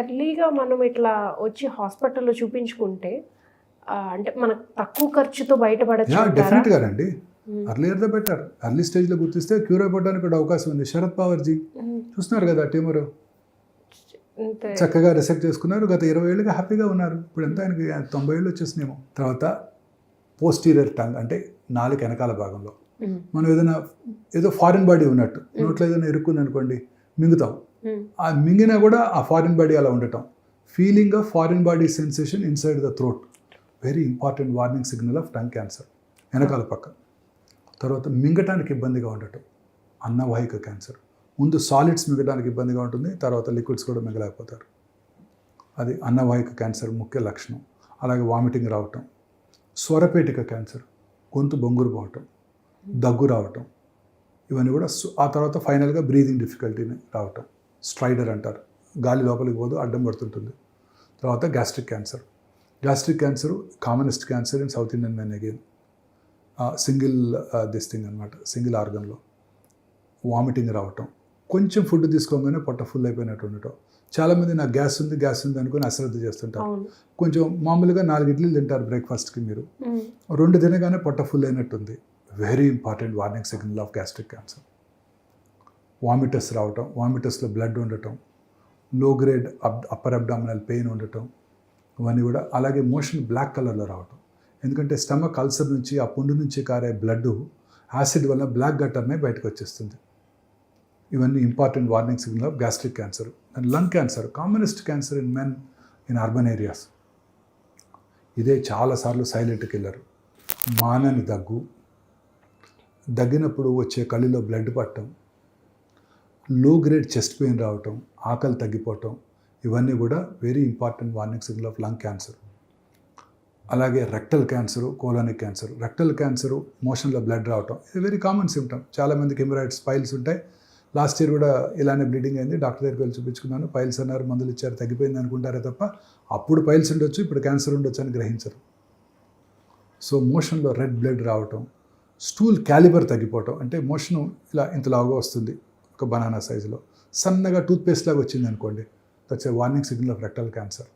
ఎర్లీగా మనం ఇట్లా వచ్చి హాస్పిటల్లో చూపించుకుంటే అంటే మనకు తక్కువ ఖర్చుతో బయటపడచ్చు? డెఫినెట్గా. అర్లియర్ ద బెటర్ అర్లీ స్టేజ్లో గుర్తిస్తే క్యూర్ అయిపోవడానికి కూడా అవకాశం ఉంది శరత్ పవర్జీ. చూస్తున్నారు కదా ట్యూమర్ చక్కగా రిసెక్ట్ చేసుకున్నారు గత ఇరవై ఏళ్ళుగా హ్యాపీగా ఉన్నారు ఇప్పుడు ఎంత ఆయనకి తొంభై ఏళ్ళు వచ్చేసినేమో తర్వాత పోస్టీరియర్ టంగ్ అంటే నాలుగు వెనకాల భాగంలో. మనం ఏదైనా ఏదో ఫారిన్ బాడీ ఉన్నట్టు నోట్లో ఏదైనా ఇరుక్కుంది అనుకోండి మింగుతాం. ఆ మింగినా కూడా ఆ ఫారిన్ బాడీ అలా ఉండటం. Feeling of foreign body sensation inside the throat very important warning signal of tongue cancer వెనకాల పక్క. తర్వాత మింగటానికి ఇబ్బందిగా ఉండటం. అన్నవాహిక క్యాన్సర్ ముందు సాలిడ్స్ మింగడానికి ఇబ్బందిగా ఉంటుంది తర్వాత లిక్విడ్స్ కూడా మింగలేకపోతారు. అది అన్నవాహిక క్యాన్సర్ ముఖ్య లక్షణం. అలాగే వామిటింగ్ రావటం. స్వరపేటిక క్యాన్సర్ గొంతు బొంగురు పోవటం. దగ్గు రావటం. ఇవన్నీ కూడా ఆ తర్వాత ఫైనల్గా బ్రీదింగ్ డిఫికల్టీని రావటం. స్ట్రైడర్ అంటారు. గాలి లోపలికి పోదు అడ్డం పడుతుంటుంది. తర్వాత gastric cancer. Gastric cancer commonest cancer in south Indian men again single this thing అనమాట సింగిల్ ఆర్గన్లో. వామిటింగ్ రావటం. కొంచెం ఫుడ్ తీసుకోగానే పొట్ట ఫుల్ అయిపోయినట్టు ఉండటం. చాలామంది నాకు గ్యాస్ ఉంది గ్యాస్ ఉంది అనుకుని అశ్రద్ధ చేస్తుంటారు. కొంచెం మామూలుగా నాలుగు ఇడ్లీలు తింటారు బ్రేక్ఫాస్ట్కి మీరు. రెండు తినగానే పొట్ట ఫుల్ అయినట్టుంది. Very important warning signal of gastric cancer vomitus రావటం వామిటస్లో బ్లడ్ ఉండటం లో గ్రేడ్ అబ్ అప్పర్ అబ్డామినల్ పెయిన్ ఉండటం ఇవన్నీ కూడా అలాగే మోషన్ బ్లాక్ కలర్లో రావటం. ఎందుకంటే స్టమక్ అల్సర్ నుంచి ఆ పుండు నుంచి కారే బ్లడ్ యాసిడ్ వల్ల బ్లాక్ గట్టర్నే బయటకు వచ్చేస్తుంది. ఇవన్నీ important warning signal of gastric cancer and lung cancer commonest cancer in men in urban areas ఇదే చాలాసార్లు సైలెంట్ కిల్లర్ మానని దగ్గు దగ్గినప్పుడు వచ్చే కళ్ళులో బ్లడ్ పట్టడం లో గ్రేడ్ చెస్ట్ పెయిన్ రావటం ఆకలి తగ్గిపోవటం ఇవన్నీ కూడా very important warning signal of lung cancer అలాగే rectal cancer colonic cancer rectal cancer మోషన్లో బ్లడ్ రావటం ఇది వెరీ కామన్ సిమ్టమ్ చాలామందికి హెమరాయిడ్స్ పైల్స్ ఉంటాయి. లాస్ట్ ఇయర్ కూడా ఇలానే బ్లీడింగ్ అయింది. డాక్టర్ దగ్గరికి వెళ్ళి చూపించుకున్నాను. పైల్స్ అన్నారు మందులు ఇచ్చారు తగ్గిపోయింది అనుకుంటారే తప్ప అప్పుడు పైల్స్ ఉండొచ్చు ఇప్పుడు క్యాన్సర్ ఉండొచ్చు అని గ్రహించరు. సో మోషన్లో రెడ్ బ్లడ్ రావటం స్టూల్ క్యాలిబర్ తగ్గిపోవటం అంటే మోషను ఇలా ఇంతలాగా వస్తుంది. ఒక బనానా సైజులో. సన్నగా టూత్పేస్ట్ లాగా వచ్చింది అనుకోండి that's a warning signal of rectal cancer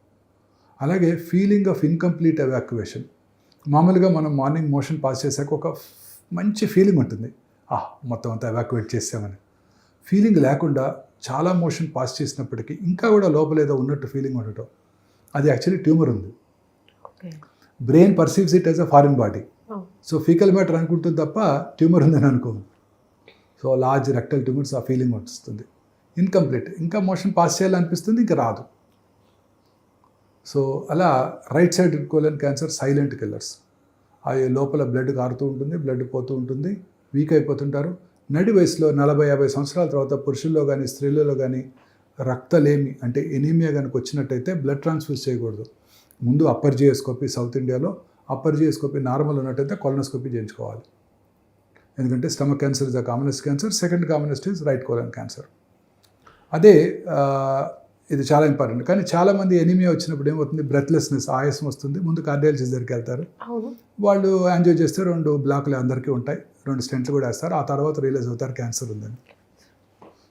అలాగే ఫీలింగ్ ఆఫ్ ఇన్కంప్లీట్ ఎవాక్యువేషన్ మామూలుగా మనం మార్నింగ్ మోషన్ పాస్ చేశాక ఒక మంచి ఫీలింగ్ ఉంటుంది. ఆ మొత్తం అంతా ఎవాక్యువేట్ చేసామని ఫీలింగ్ లేకుండా చాలా మోషన్ పాస్ చేసినప్పటికీ ఇంకా కూడా లోపల ఏదో ఉన్నట్టు ఫీలింగ్ ఉండటం అది యాక్చువల్లీ ట్యూమర్ ఉంది. Brain perceives it as a foreign body so faecal matter అనుకుంటుంది తప్ప ట్యూమర్ ఉందని అనుకోము. సో లార్జ్ రెక్టల్ ట్యూమర్స్ ఆ ఫీలింగ్ వస్తుంది. ఇన్కంప్లీట్ ఇంకా మోషన్ పాస్ చేయాలనిపిస్తుంది ఇంకా రాదు. సో అలా right side colon cancer silent killers అవి లోపల బ్లడ్ కారుతూ ఉంటుంది బ్లడ్ పోతూ ఉంటుంది వీక్ అయిపోతుంటారు. నడి వయసులో నలభై యాభై సంవత్సరాల తర్వాత పురుషుల్లో కానీ స్త్రీలలో కానీ రక్తలేమి అంటే ఎనీమియా కనుక వచ్చినట్టయితే బ్లడ్ ట్రాన్స్ఫ్యూజ్ చేయకూడదు. ముందు అప్పర్ జియోస్కోపీ సౌత్ ఇండియాలో అప్పర్ జియోస్కోపీ నార్మల్ ఉన్నట్టయితే కొలనోస్కోపీ చేయించుకోవాలి. ఎందుకంటే stomach cancer is the commonest cancer second commonest is right colon cancer అదే ఇది చాలా ఇంపార్టెంట్ కానీ చాలామంది ఎనీమియా వచ్చినప్పుడు ఏమవుతుంది? బ్రెత్లెస్నెస్ ఆయాసం వస్తుంది. ముందు కార్డియాలజిస్ట్ దగ్గరికి వెళ్తారు. వాళ్ళు యాంజియో చేస్తే రెండు బ్లాక్లు అందరికీ ఉంటాయి. రెండు స్టెంట్లు కూడా వేస్తారు. ఆ తర్వాత రియలైజ్ అవుతారు క్యాన్సర్ ఉందని.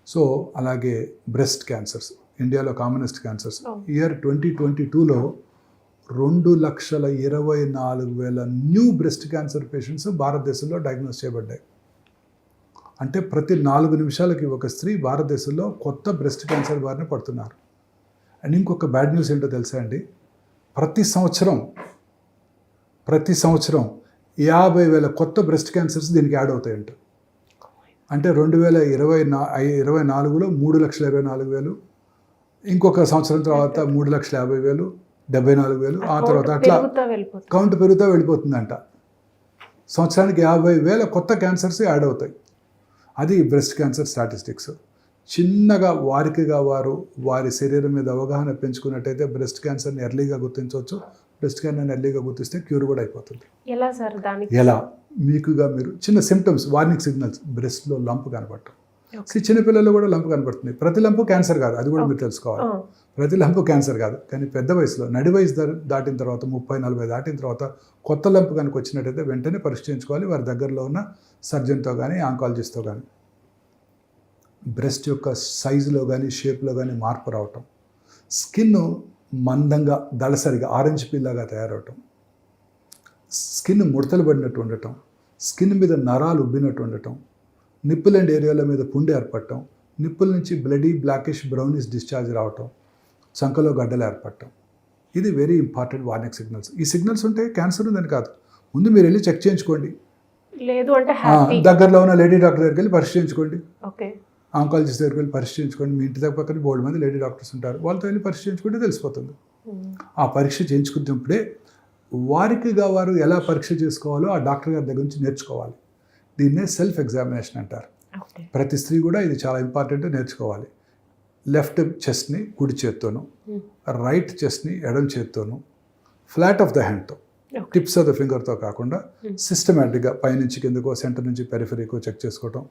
సో అలాగే బ్రెస్ట్ క్యాన్సర్స్ ఇండియాలో commonest cancers. Year twenty twenty టూలో రెండు లక్షల ఇరవై నాలుగు వేల న్యూ బ్రెస్ట్ క్యాన్సర్ పేషెంట్స్ భారతదేశంలో డయాగ్నోస్ చేయబడ్డాయి. అంటే ప్రతి నాలుగు నిమిషాలకి ఒక స్త్రీ భారతదేశంలో కొత్త బ్రెస్ట్ క్యాన్సర్ బారిన పడుతున్నారు. అండ్ ఇంకొక బ్యాడ్ న్యూస్ ఏంటో తెలుసా అండి? ప్రతి సంవత్సరం ప్రతి సంవత్సరం యాభై వేల కొత్త బ్రెస్ట్ క్యాన్సర్స్ దీనికి యాడ్ అవుతాయంట. అంటే రెండు వేల ఇరవై నా ఇరవై నాలుగులో మూడు లక్షల ఇరవై నాలుగు వేలు ఇంకొక సంవత్సరం తర్వాత మూడు లక్షల యాభై వేలు డెబ్బై నాలుగు వేలు ఆ తర్వాత అట్లా పెరుగుతా వెళ్ళిపోతుంది. కౌంట్ పెరుగుతూ వెళ్ళిపోతుందంట. సంవత్సరానికి యాభై వేల కొత్త క్యాన్సర్స్ యాడ్ అవుతాయి. అది బ్రెస్ట్ క్యాన్సర్ స్టాటిస్టిక్స్. చిన్నగా వారికిగా వారు వారి శరీరం మీద అవగాహన పెంచుకున్నట్టయితే బ్రెస్ట్ క్యాన్సర్ని ఎర్లీగా గుర్తించవచ్చు. బ్రెస్ట్ క్యాన్సర్ని ఎర్లీగా గుర్తిస్తే క్యూర్ కూడా అయిపోతుంది. ఎలా సార్ దానికి? ఎలా? మీకుగా మీరు చిన్న సిమ్టమ్స్ వార్నింగ్ సిగ్నల్స్ బ్రెస్ట్లో లంప్ కనపడటం. చిన్నపిల్లల్లో కూడా లంప్ కనపడుతుంది. ప్రతి లంపు క్యాన్సర్ కాదు అది కూడా మీరు తెలుసుకోవాలి. ప్రతి లంపు క్యాన్సర్ కాదు. కానీ పెద్ద వయసులో నడి వయసు దాటిన తర్వాత ముప్పై నలభై దాటిన తర్వాత కొత్త లంపు కనుక వచ్చినట్టయితే వెంటనే పరిష్కరించుకోవాలి. వారి దగ్గరలో ఉన్న సర్జన్తో కానీ ఆంకాలజిస్ట్తో కానీ బ్రెస్ట్ యొక్క సైజులో కానీ షేప్లో కానీ మార్పు రావటం. స్కిన్ మందంగా దళసరిగా ఆరెంజ్ పిల్లగా తయారవటం. స్కిన్ ముడతలు పడినట్టు ఉండటం. స్కిన్ మీద నరాలు ఉబ్బినట్టు ఉండటం. నిప్పుల్ అండ్ ఏరియాల మీద పుండు ఏర్పడటం. నిప్పుల నుంచి బ్లడీ బ్లాకిష్ బ్రౌనిష్ డిశ్చార్జ్ రావటం. చంకలో గడ్డలు ఏర్పడటం. ఇది వెరీ ఇంపార్టెంట్ వార్నింగ్ సిగ్నల్స్ ఈ సిగ్నల్స్ ఉంటే క్యాన్సర్ ఉందని కాదు. ముందు మీరు వెళ్ళి చెక్ చేయించుకోండి. లేదు అంటే దగ్గరలో ఉన్న లేడీ డాక్టర్ దగ్గరికి వెళ్ళి పరీక్ష చేయించుకోండి. ఓకే. ఆంకాలజిస్ట్ దగ్గరికి వెళ్ళి పరీక్ష చేయించుకోండి. మీ ఇంటి దగ్గర పక్కన బోర్డు మంది లేడీ డాక్టర్స్ ఉంటారు. వాళ్ళతో వెళ్ళి పరీక్ష చేయించుకుంటే తెలిసిపోతుంది. ఆ పరీక్ష చేయించుకున్నప్పుడే వారికిగా వారు ఎలా పరీక్ష చేసుకోవాలో ఆ డాక్టర్ గారి దగ్గర నుంచి నేర్చుకోవాలి. దీన్నే సెల్ఫ్ ఎగ్జామినేషన్ అంటారు ప్రతి స్త్రీ కూడా ఇది చాలా ఇంపార్టెంట్ నేర్చుకోవాలి. లెఫ్ట్ చెస్ట్ని కుడి చేత్తోను రైట్ చెస్ట్ని ఎడం చేత్తోను ఫ్లాట్ ఆఫ్ ద హ్యాండ్తో టిప్స్ ఆఫ్ ద ఫింగర్తో కాకుండా Hmm. సిస్టమేటిక్గా పైనుంచి కిందకో సెంటర్ నుంచి పెరిఫరీకో చెక్ చేసుకోవటం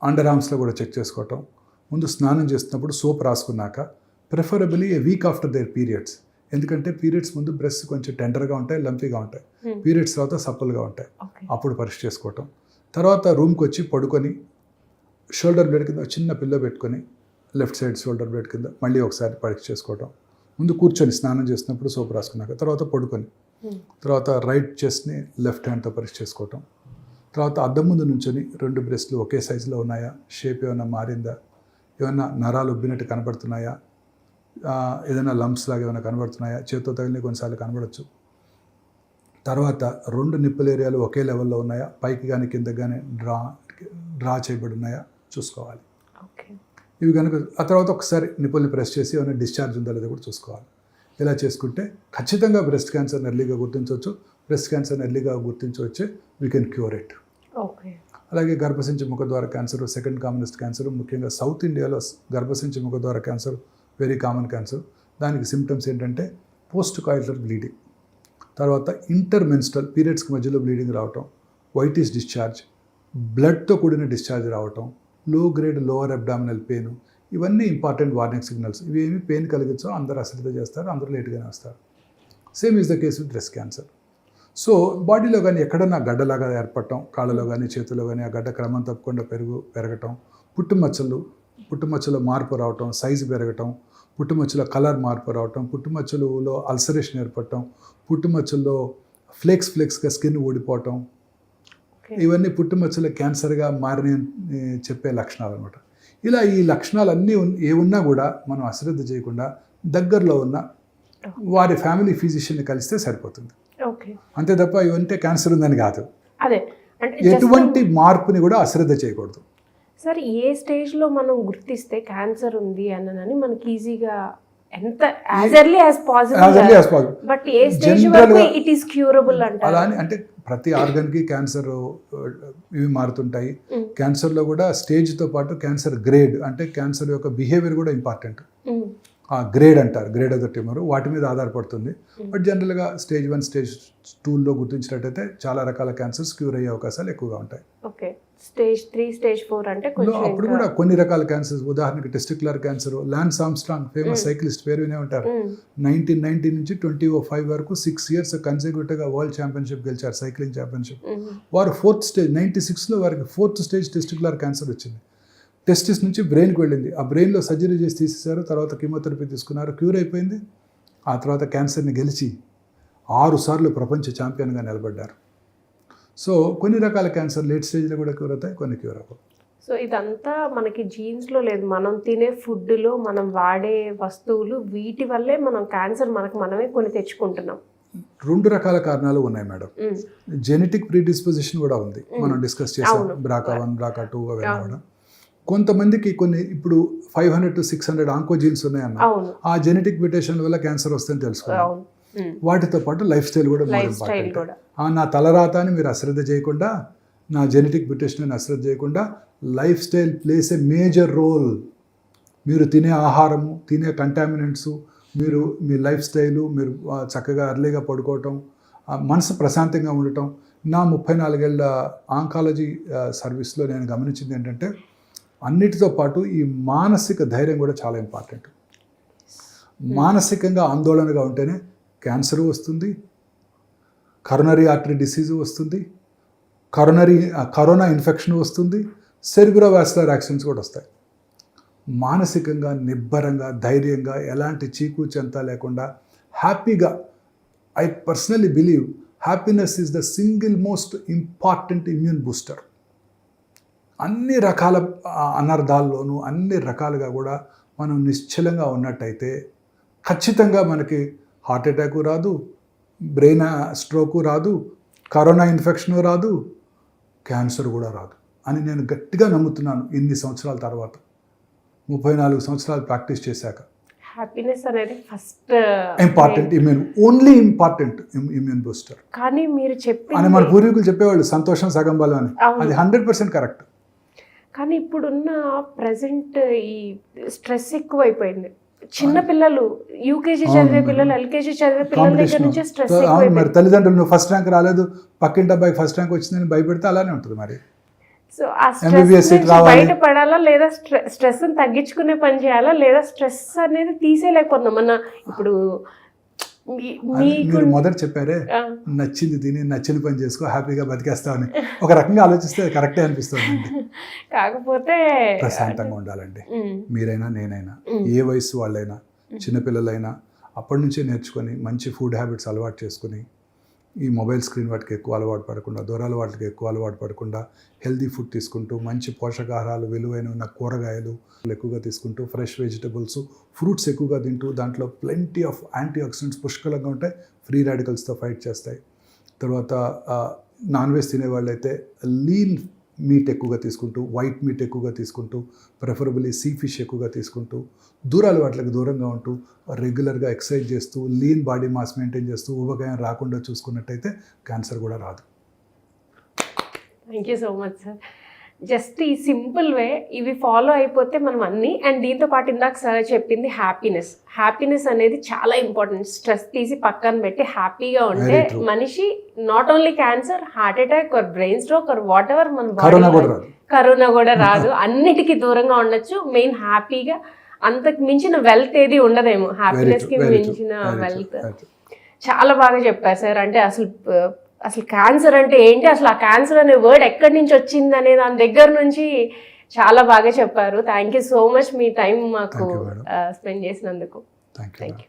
అండర్ ఆర్మ్స్లో కూడా చెక్ చేసుకోవటం ముందు స్నానం చేస్తున్నప్పుడు soap రాసుకున్నాక preferably a week after their periods ఎందుకంటే పీరియడ్స్ ముందు బ్రెస్ట్ కొంచెం టెండర్గా ఉంటాయి లంపీగా ఉంటాయి. పీరియడ్స్ తర్వాత సప్పులుగా ఉంటాయి. అప్పుడు పరీక్ష చేసుకోవటం. తర్వాత రూమ్కి వచ్చి పడుకొని షోల్డర్ బ్లేడ్ కింద చిన్న పిల్లో పెట్టుకొని లెఫ్ట్ సైడ్ షోల్డర్ బ్లేడ్ కింద మళ్ళీ ఒకసారి పరీక్ష చేసుకోవటం. ముందు కూర్చొని స్నానం చేసినప్పుడు సోప్ రాసుకున్నాక తర్వాత పడుకొని తర్వాత రైట్ చెస్ట్ని లెఫ్ట్ హ్యాండ్తో పరీక్ష చేసుకోవటం. తర్వాత అద్దం ముందు నుంచొని రెండు బ్రెస్ట్లు ఒకే సైజులో ఉన్నాయా? షేప్ ఏమైనా మారిందా? ఏమైనా నరాలు ఉబ్బినట్టు కనబడుతున్నాయా? ఏదైనా లంప్స్ లాగా ఏమైనా కనబడుతున్నాయా? చేతితో తగిలిన కొన్నిసార్లు కనబడచ్చు. తర్వాత రెండు నిప్పుల ఏరియాలు ఒకే లెవెల్లో ఉన్నాయా? పైకి కానీ కిందకి కానీ డ్రా డ్రా చేయబడి ఉన్నాయా? చూసుకోవాలి. ఇవి కనుక ఆ తర్వాత ఒకసారి నిప్పుల్ని ప్రెస్ చేసి ఏమైనా డిశ్చార్జ్ ఉందా లేదా కూడా చూసుకోవాలి. ఇలా చేసుకుంటే ఖచ్చితంగా బ్రెస్ట్ క్యాన్సర్ ఎర్లీగా గుర్తించవచ్చు. బ్రెస్ట్ క్యాన్సర్ ఎర్లీగా గుర్తించవచ్చే we can cure it okay. అలాగే గర్భసించి ముఖద్వార క్యాన్సర్ సెకండ్ కామనెస్ట్ క్యాన్సర్ ముఖ్యంగా సౌత్ ఇండియాలో గర్భసించి ముఖద్వార క్యాన్సర్ వెరీ కామన్ క్యాన్సర్ దానికి సిమ్టమ్స్ ఏంటంటే పోస్ట్ కాయిలర్ బ్లీడింగ్ తర్వాత ఇంటర్ మెన్స్ట్రల్ పీరియడ్స్కి మధ్యలో బ్లీడింగ్ రావటం వైటిష్ డిశ్చార్జ్ బ్లడ్తో కూడిన డిశ్చార్జ్ రావటం low grade lower abdominal pain ఇవన్నీ ఇంపార్టెంట్ వార్నింగ్ సిగ్నల్స్ ఇవేమి పెయిన్ కలిగించో అందరూ అశ్రద్ధ చేస్తారు అందరూ లేట్గానే వస్తారు. సేమ్ ఈజ్ ద కేసు డ్రెస్ బ్రెస్ట్ క్యాన్సర్ సో బాడీలో కానీ ఎక్కడన్నా గడ్డలాగా ఏర్పడటం కాళ్ళలో కానీ చేతిలో కానీ ఆ గడ్డ క్రమం తప్పకుండా పెరుగు పెరగటం పుట్టుమచ్చలు పుట్టుమచ్చలో మార్పు రావటం సైజు పెరగటం పుట్టుమచ్చలో కలర్ మార్పు రావటం పుట్టుమచ్చలులో అల్సరేషన్ ఏర్పడటం పుట్టుమచ్చల్లో ఫ్లేక్స్ ఫ్లేక్స్గా స్కిన్ ఊడిపోవటం ఇవన్నీ పుట్టుమచ్చల క్యాన్సర్గా మారిన చెప్పే లక్షణాలు అనమాట ఇలా ఈ లక్షణాలు అన్నీ ఉన్- ఏ ఉన్నా కూడా మనం అశ్రద్ధ చేయకుండా దగ్గరలో ఉన్న వారి ఫ్యామిలీ ఫిజిషియన్ని కలిస్తే సరిపోతుంది. ఓకే. అంతే తప్ప ఇవంటే క్యాన్సర్ ఉందని కాదు. ఎటువంటి మార్పుని కూడా అశ్రద్ధ చేయకూడదు. సార్ ఏ స్టేజ్లో మనం గుర్తిస్తే క్యాన్సర్ ఉంది అన్నని మనకి ఈజీగా ఎంత as early as As possible early as possible. But a stage General వరకు గా- ఇట్ ఈస్ క్యూరబుల్ అలా అని అంటే ప్రతి ఆర్గన్కి క్యాన్సర్ ఇవి మారుతుంటాయి. Mm. క్యాన్సర్లో కూడా స్టేజ్తో పాటు క్యాన్సర్ గ్రేడ్ అంటే క్యాన్సర్ యొక్క బిహేవియర్ కూడా ఇంపార్టెంట్ గ్రేడ్ అంటారు గ్రేడ్ ఆఫ్ ద ట్యూమర్ వాటి మీద ఆధారపడుతుంది. బట్ జనరల్గా స్టేజ్ వన్ స్టేజ్ టూలో గుర్తించినట్టయితే చాలా రకాల క్యాన్సర్స్ క్యూర్ అయ్యే అవకాశాలు ఎక్కువగా ఉంటాయి. Okay. Stage three stage four అంటే అప్పుడు కూడా కొన్ని రకాల క్యాన్సర్స్ ఉదాహరణకి testicular cancer Lance Armstrong famous. Cyclist పేరు వినే ఉంటారు. నైన్టీన్ నైన్టీ నుంచి ట్వంటీ ఓ ఫైవ్ వరకు సిక్స్ ఇయర్స్ కన్సిక్యూటివ్గా వరల్డ్ ఛాంపియన్షిప్ గెలిచారు సైక్లింగ్ ఛాంపియన్షిప్ వారు ఫోర్త్ స్టేజ్ నైంటీ సిక్స్లో వారికి ఫోర్త్ స్టేజ్ టెస్టికులర్ క్యాన్సర్ వచ్చింది. టెస్టిస్ నుంచి బ్రెయిన్కి వెళ్ళింది. ఆ బ్రెయిన్లో సర్జరీ చేసి తీసేశారు. తర్వాత కీమోథెరపీ తీసుకున్నారు. క్యూర్ అయిపోయింది. ఆ తర్వాత క్యాన్సర్ని గెలిచి ఆరు సార్లు ప్రపంచ ఛాంపియన్గా నిలబడ్డారు. సో కొన్ని రకాల క్యాన్సర్ లేట్ స్టేజ్లో కూడా క్యూర్ అవుతాయి కొన్ని క్యూర్ అవ్వవు. సో ఇదంతా మనకి జీన్స్లో లేదు. మనం తినే ఫుడ్లో మనం వాడే వస్తువులు వీటి వల్లే మనం క్యాన్సర్ మనకు మనమే కొని తెచ్చుకుంటున్నాం. రెండు రకాల కారణాలు ఉన్నాయి మేడం. జెనెటిక్ ప్రీడిస్పోజిషన్ కూడా ఉంది. మనం డిస్కస్ చేసాం. బ్రాకా వన్ బ్రాకా టూ అవన్నీ అవును. కూడా. కొంతమందికి కొన్ని ఇప్పుడు five hundred to six hundred oncogenes ఉన్నాయన్న ఆ జెనెటిక్ మ్యూటేషన్ వల్ల క్యాన్సర్ వస్తుందని తెలుసుకున్నాం. వాటితో పాటు లైఫ్ స్టైల్ కూడా ఆ నా తలరాత అని మీరు అశ్రద్ధ చేయకుండా నా జెనెటిక్ మ్యూటేషన్ అని అశ్రద్ధ చేయకుండా lifestyle plays a major role. మీరు తినే ఆహారము తినే కంటామినెంట్స్ మీరు మీ లైఫ్ స్టైలు మీరు చక్కగా అర్లీగా పడుకోవటం మనసు ప్రశాంతంగా ఉండటం. నా ముప్పై నాలుగేళ్ళ ఆంకాలజీ సర్వీస్లో నేను గమనించింది ఏంటంటే అన్నిటితో పాటు ఈ మానసిక ధైర్యం కూడా చాలా ఇంపార్టెంట్. మానసికంగా ఆందోళనగా ఉంటేనే క్యాన్సర్ వస్తుంది కరోనరీ ఆర్టరీ డిసీజ్ వస్తుంది కరోనరీ కరోనా ఇన్ఫెక్షన్ వస్తుంది సెరిబ్రోవాస్కులర్ యాక్సిడెంట్స్ కూడా వస్తాయి. మానసికంగా నిబ్బరంగా ధైర్యంగా ఎలాంటి చీకు చెంత లేకుండా హ్యాపీగా I personally believe happiness is the single most important immune booster. అన్ని రకాల అనర్థాల్లోనూ అన్ని రకాలుగా కూడా మనం నిశ్చలంగా ఉన్నట్టయితే ఖచ్చితంగా మనకి హార్ట్ అటాక్ రాదు బ్రెయిన్ స్ట్రోకు రాదు కరోనా ఇన్ఫెక్షన్ రాదు క్యాన్సర్ కూడా రాదు అని నేను గట్టిగా నమ్ముతున్నాను ఇన్ని సంవత్సరాల తర్వాత. ముప్పై నాలుగు సంవత్సరాలు ప్రాక్టీస్ చేశాక. హ్యాపీనెస్ అనేది first important immune only important immune booster. కానీ మీరు అని చెప్పింది మన పూర్వీకులు చెప్పేవాళ్ళు సంతోషం సగం బలం అని. అది హండ్రెడ్ పర్సెంట్ కరెక్ట్. కానీ ఇప్పుడున్న ప్రజెంట్ ఈ స్ట్రెస్ ఎక్కువైపోయింది. చిన్న పిల్లలు యూకేజీ చదివే. పిల్లలు ఎల్కేజీ చదివే పిల్లల దగ్గర నుంచే స్ట్రెస్ అవును మరి తల్లిదండ్రులు నువ్వు ఫస్ట్ ర్యాంక్ రాలేదు పక్కింటి అబ్బాయి ఫస్ట్ ర్యాంక్ వచ్చిందని భయపెడితే అలానే ఉంటుంది మరి. సో ఆ స్ట్రెస్. బయటపడాలా లేదా స్ట్రెస్ తగ్గించుకునే పని చేయాలా లేదా స్ట్రెస్ అనేది తీసేయలేకపోతున్నాం. మన ఇప్పుడు మీరు మొదట చెప్పారే నచ్చింది తిని నచ్చిన పని చేసుకో హ్యాపీగా బతికేస్తామని ఒక రకంగా ఆలోచిస్తే కరెక్టే అనిపిస్తుంది కాకపోతే ప్రశాంతంగా ఉండాలండి. మీరైనా నేనైనా ఏ వయసు వాళ్ళైనా చిన్నపిల్లలైనా అప్పటి నుంచే నేర్చుకొని మంచి ఫుడ్ హ్యాబిట్స్ అలవాటు చేసుకుని ఈ మొబైల్ స్క్రీన్ వాటికి ఎక్కువ అలవాటు పడకుండా దూరాల వాటికి ఎక్కువ అలవాటు పడకుండా హెల్దీ ఫుడ్ తీసుకుంటూ మంచి పోషకాహారాలు విలువైన ఉన్న కూరగాయలు ఎక్కువగా తీసుకుంటూ ఫ్రెష్ వెజిటబుల్స్ ఫ్రూట్స్ ఎక్కువగా తింటూ దాంట్లో ప్లెంటీ ఆఫ్ యాంటీ ఆక్సిడెంట్స్ పుష్కలంగా ఉంటాయి ఫ్రీ రాడికల్స్తో ఫైట్ చేస్తాయి. తర్వాత నాన్ వెజ్ తినే వాళ్ళైతే లీన్ మీట్ ఎక్కువగా తీసుకుంటూ వైట్ మీట్ ఎక్కువగా తీసుకుంటూ ప్రిఫరబుల్లీ సీ ఫిష్ ఎక్కువగా తీసుకుంటూ దూరాలు వాటికి దూరంగా ఉంటూ రెగ్యులర్గా ఎక్సర్సైజ్ చేస్తూ లీన్ బాడీ మాస్ మెయింటైన్ చేస్తూ ఊబకాయం రాకుండా చూసుకున్నట్టయితే క్యాన్సర్ కూడా రాదు. Thank you so much sir just ఈ సింపుల్ వే ఇవి ఫాలో అయిపోతే మనం అన్ని అండ్ దీంతో పాటు ఇందాక సార్ చెప్పింది హ్యాపీనెస్. హ్యాపీనెస్ అనేది చాలా ఇంపార్టెంట్. స్ట్రెస్ తీసి పక్కన పెట్టి హ్యాపీగా ఉంటే. మనిషి not only cancer heart attack or brain stroke or whatever మన కరోనా కూడా రాదు. కరోనా కూడా రాదు. అన్నిటికీ దూరంగా ఉండొచ్చు. మెయిన్ హ్యాపీగా అంతకు మించిన వెల్త్ ఏది ఉండదేమో. వెరీ హ్యాపీనెస్ ట్రూ కి వెరీ మించిన వెల్త్. చాలా బాగా చెప్పారు సార్. అంటే అసలు అసలు క్యాన్సర్ అంటే ఏంటి? అసలు ఆ క్యాన్సర్ అనే వర్డ్ ఎక్కడి నుంచి వచ్చింది అనే దాని దగ్గర నుంచి చాలా బాగా చెప్పారు. థ్యాంక్ యూ సో మచ్ మీ టైం మాకు. స్పెండ్ చేసినందుకు. Thank you thank you